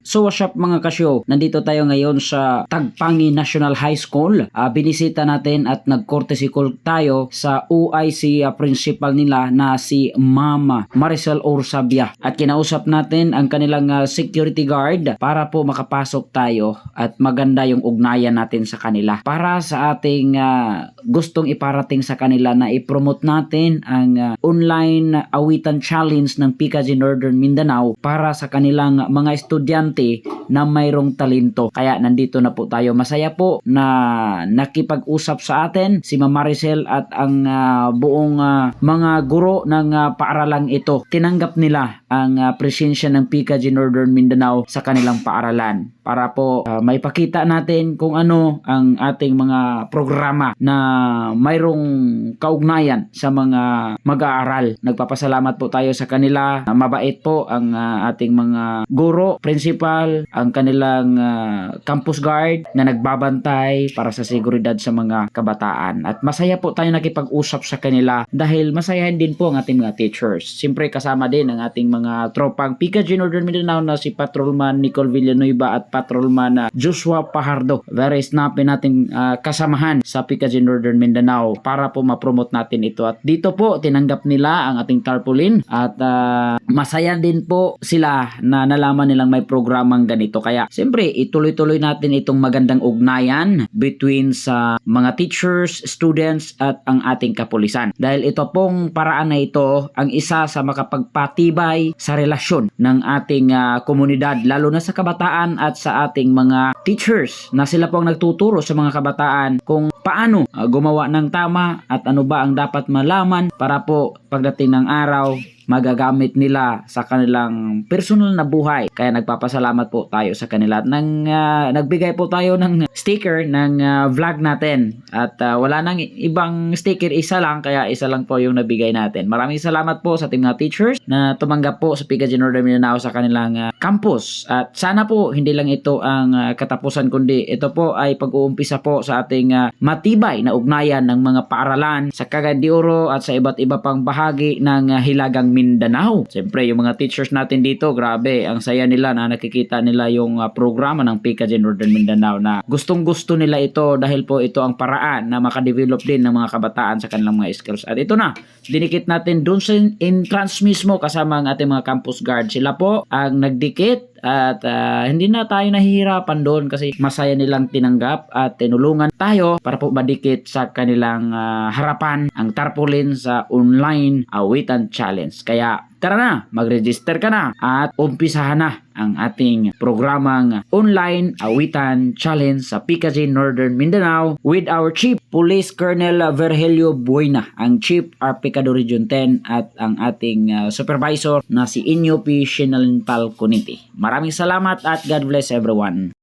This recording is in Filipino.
So what's up mga kasyo? Nandito tayo ngayon sa Tagpangi National High School. Ah, binisita natin at nag-courtesy call tayo sa UIC ah, principal nila na si Mama Maricel Orsabia. At kinausap natin ang kanilang ah, security guard para po makapasok tayo at maganda yung ugnayan natin sa kanila. Para sa ating ah, gustong iparating sa kanila na i-promote natin ang ah, online awitan challenge ng PKG Northern Mindanao para sa kanilang mga estudyante na mayroong talento. Kaya nandito na po tayo. Masaya po na nakipag-usap sa atin si Ma'am Maricel at ang ah, buong ah, mga guro ng ah, paaralang ito. Tinanggap nila ang ah, presensya ng PKG Northern Mindanao sa kanilang paaralan para po ah, may pakita natin kung ano ang ating mga programa na mayroong kaugnayan sa mga mag-aaral. Nagpapasalamat po tayo sa kanila. Ah, Mabait po ang ah, ating mga guro, principal, ang kanilang ah, campus guard na nagbabantay para sa seguridad sa mga kabataan. At masaya po tayo nakipag-usap sa kanila dahil masayahin din po ang ating mga teachers. Siyempre kasama din ang ating mga tropang PKG Northern Mindanao na si Patrolman Nicole Villanueva at Patrolman ah, Joshua Pajardo. Very snappy nating ah, kasamahan sa PKG Northern Mindanao para po ma-promote natin ito. At dito po tinanggap nila ang ating tarpaulin at ah, masaya din po sila na nalaman nilang may programang ganito. Kaya siyempre ituloy-tuloy natin itong magandang ugnayan between sa mga teachers, students at ang ating kapulisan. Dahil ito pong paraan na ito ang isa sa makapagpatibay sa relasyon ng ating ah, komunidad lalo na sa kabataan at sa ating mga teachers na sila po ang nagtuturo sa mga kabataan kung paano ah, gumawa ng tama at ano ba ang dapat malaman para po pagdating ng araw magagamit nila sa kanilang personal na buhay. Kaya nagpapasalamat po tayo sa kanila. Nang, ah, nagbigay po tayo ng sticker ng ah, vlog natin. At ah, wala nang ibang sticker, isa lang. Kaya isa lang po yung nabigay natin. Maraming salamat po sa ating mga teachers na tumanggap po sa PKG Northern Mindanao sa kanilang ah, campus. At sana po hindi lang ito ang ah, katapusan kundi ito po ay pag-uumpisa po sa ating ah, matibay na ugnayan ng mga paaralan sa Cagayan de Oro at sa iba't iba pang bahagi ng ah, Hilagang Mindanao. Siyempre, yung mga teachers natin dito, grabe, ang saya nila na nakikita nila yung ah, programa ng PKG Northern Mindanao na gustong gusto nila ito dahil po ito ang paraan na makadevelop din ng mga kabataan sa kanilang mga skills. At ito na, dinikit natin dun sa entrance mismo kasama ang ating mga campus guard. Sila po ang nagdikit at ah, hindi na tayo nahihirapan doon kasi masaya nilang tinanggap at tinulungan tayo para po madikit sa kanilang ah, harapan ang tarpaulin sa online awitan challenge. Kaya tara na, mag-register ka na at umpisahan na ang ating programang online awitan challenge sa PKG Northern Mindanao with our Chief Police Colonel Virgilio Buena, ang Chief Arpicado Region 10 at ang ating ah, supervisor na si Inyo P. Shinalin Falconiti. Maraming salamat at God bless everyone.